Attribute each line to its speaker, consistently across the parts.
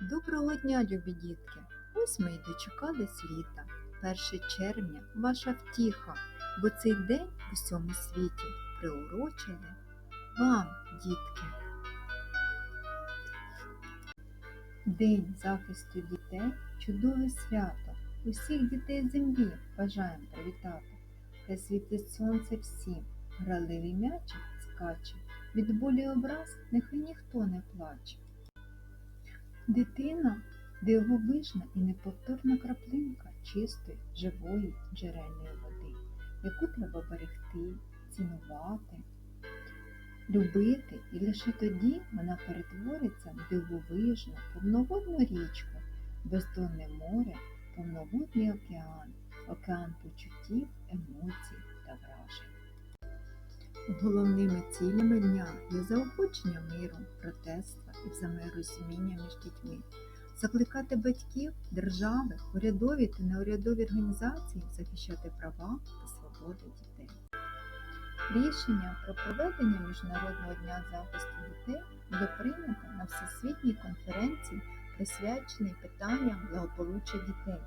Speaker 1: Доброго дня, любі дітки! Ось ми й дочекались літа. 1 червня ваша втіха, бо цей день в усьому світі приурочили вам, дітки. День захисту дітей чудове свято. Усіх дітей землі бажаємо привітати. Хай світить сонце всім, граливий м'ячик скаче, від болі образ нехай ніхто не плаче. Дитина дивовижна і неповторна краплинка чистої, живої джерельної води, яку треба берегти, цінувати, любити, і лише тоді вона перетвориться в дивовижну, повноводну річку, бездонне море, повноводний океан, океан почуттів, емоцій. Головними цілями дня є заохочення миру, братерства і взаєморозуміння між дітьми, закликати батьків, держави, урядові та неурядові організації захищати права та свободи дітей. Рішення про проведення Міжнародного дня захисту дітей було прийнято на Всесвітній конференції, присвяченій питанням благополуччя дітей,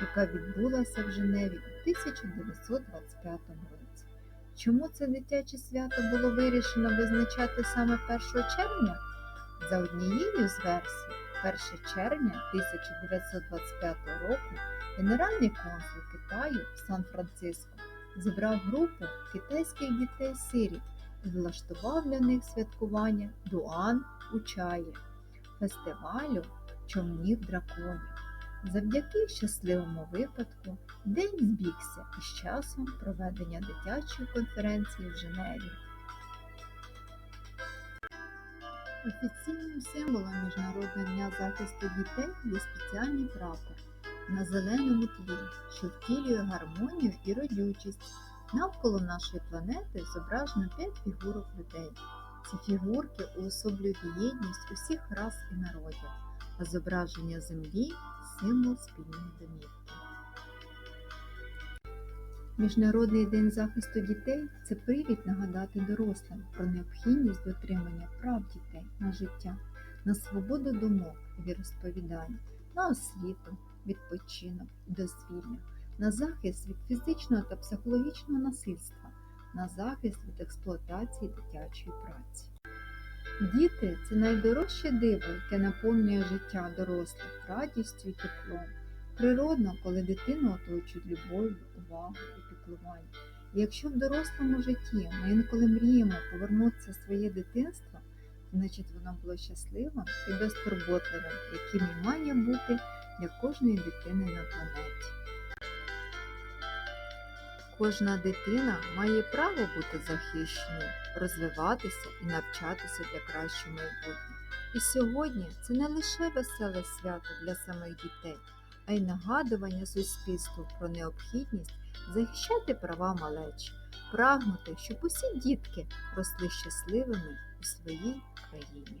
Speaker 1: яка відбулася в Женеві у 1925 році. Чому це дитяче свято було вирішено визначати саме 1 червня? За однією з версій, 1 червня 1925 року генеральний консул Китаю в Сан-Франциско зібрав групу китайських дітей-сиріт і влаштував для них святкування Дуан у Чаї, фестивалю човнів драконів. Завдяки щасливому випадку день збігся із часом проведення дитячої конференції в Женеві. Офіційним символом Міжнародного дня захисту дітей є спеціальний прапор на зеленому тлі, що втілює гармонію і родючість. Навколо нашої планети зображено п'ять фігурок людей. Ці фігурки уособлюють єдність усіх рас і народів, а зображення землі символ спільної домівки. Міжнародний день захисту дітей це привід нагадати дорослим про необхідність дотримання прав дітей на життя, на свободу думок і віросповідання, на освіту, відпочинок, дозвілля, на захист від фізичного та психологічного насильства, на захист від експлуатації дитячої праці. Діти це найдорожче диво, яке наповнює життя дорослих радістю і теплом. Природно, коли дитину оточують любов'ю, увагою і піклуванням. Якщо в дорослому житті ми інколи мріємо повернутися в своє дитинство, значить воно було щасливим і безтурботливим, яким і має бути для кожної дитини на планеті. Кожна дитина має право бути захищеною, розвиватися і навчатися для кращого майбутнього. І сьогодні це не лише веселе свято для самих дітей, а й нагадування суспільству про необхідність захищати права малечі, прагнути, щоб усі дітки росли щасливими у своїй країні.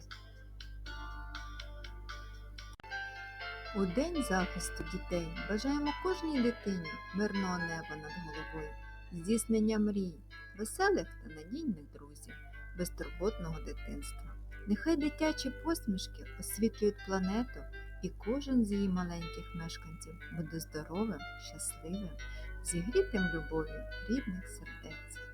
Speaker 1: У День захисту дітей бажаємо кожній дитині мирного неба над головою, здійснення мрій, веселих та надійних друзів, безтурботного дитинства. Нехай дитячі посмішки освітлюють планету, і кожен з її маленьких мешканців буде здоровим, щасливим, зігрітим любов'ю рідних сердець.